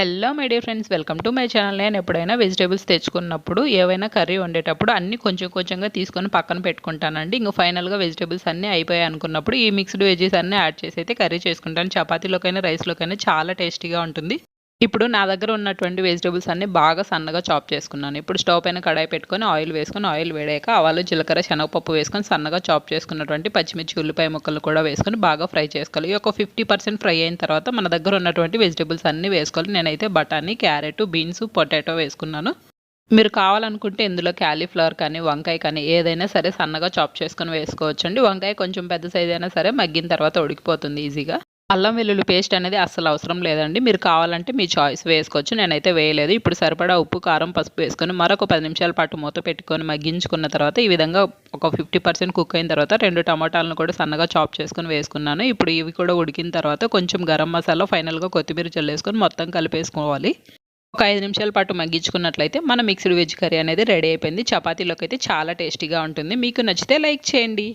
Hello my dear friends welcome to my channel నేను ఎప్పుడైనా vegetables తెచ్చుకున్నప్పుడు ఏవైనా కర్రీ వండేటప్పుడు అన్ని కొంచెం కొంచెంగా తీసుకొని పక్కన పెట్టుకుంటానండి. ఇంకా ఫైనల్గా వెజిటేబుల్స్ అన్నీ అయిపోయాయి అనుకున్నప్పుడు ఈ మిక్స్డ్ వెజెస్ అన్నీ యాడ్ చేసి అయితే కర్రీ చేసుకుంటాను. చపాతీలోకైనా రైస్లోకైనా చాలా టేస్టీగా ఉంటుంది. ఇప్పుడు నా దగ్గర ఉన్నటువంటి వెజిటేబుల్స్ అన్ని బాగా సన్నగా చాప్ చేసుకున్నాను. ఇప్పుడు స్టవ్ పైన కడాయి పెట్టుకొని ఆయిల్ వేసుకొని ఆయిల్ వేడాక ఆవాలు జీలకర్ర శనగపప్పు వేసుకొని సన్నగా చాప్ చేసుకున్నటువంటి పచ్చిమిర్చి ఉల్లిపాయ ముక్కలు కూడా వేసుకొని బాగా ఫ్రై చేసుకోవాలి. ఈ ఒక ఫిఫ్టీ పర్సెంట్ ఫ్రై అయిన తర్వాత మన దగ్గర ఉన్నటువంటి వెజిటేబుల్స్ అన్ని వేసుకోవాలి. నేనైతే బఠానీ క్యారెట్ బీన్స్ పొటాటో వేసుకున్నాను. మీరు కావాలనుకుంటే ఇందులో క్యాలీఫ్లవర్ కానీ వంకాయ కానీ ఏదైనా సరే సన్నగా చాప్ చేసుకొని వేసుకోవచ్చండి. వంకాయ కొంచెం పెద్ద సైజ్ అయినా సరే మగ్గిన తర్వాత ఉడికిపోతుంది ఈజీగా అల్లం వెల్లుల్లి పేస్ట్ అనేది అస్సలు అవసరం లేదండి. మీరు కావాలంటే మీ చాయిస్ వేసుకోవచ్చు. నేనైతే వేయలేదు. ఇప్పుడు సరిపడా ఉప్పు కారం పసుపు వేసుకొని మరొక పది నిమిషాల పాటు మూత పెట్టుకొని మగ్గించుకున్న తర్వాత ఈ విధంగా ఒక ఫిఫ్టీ పర్సెంట్ కుక్ అయిన తర్వాత రెండు టమాటాలను కూడా సన్నగా చాప్ చేసుకొని వేసుకున్నాను. ఇప్పుడు ఇవి కూడా ఉడికిన తర్వాత కొంచెం గరం మసాలా ఫైనల్గా కొత్తిమీర చల్లేసుకొని మొత్తం కలిపేసుకోవాలి. ఒక ఐదు నిమిషాల పాటు మగ్గించుకున్నట్లయితే మన మిక్స్డ్ వెజ్ కర్రీ అనేది రెడీ అయిపోయింది. చపాతీలోకి అయితే చాలా టేస్టీగా ఉంటుంది. మీకు నచ్చితే లైక్ చేయండి.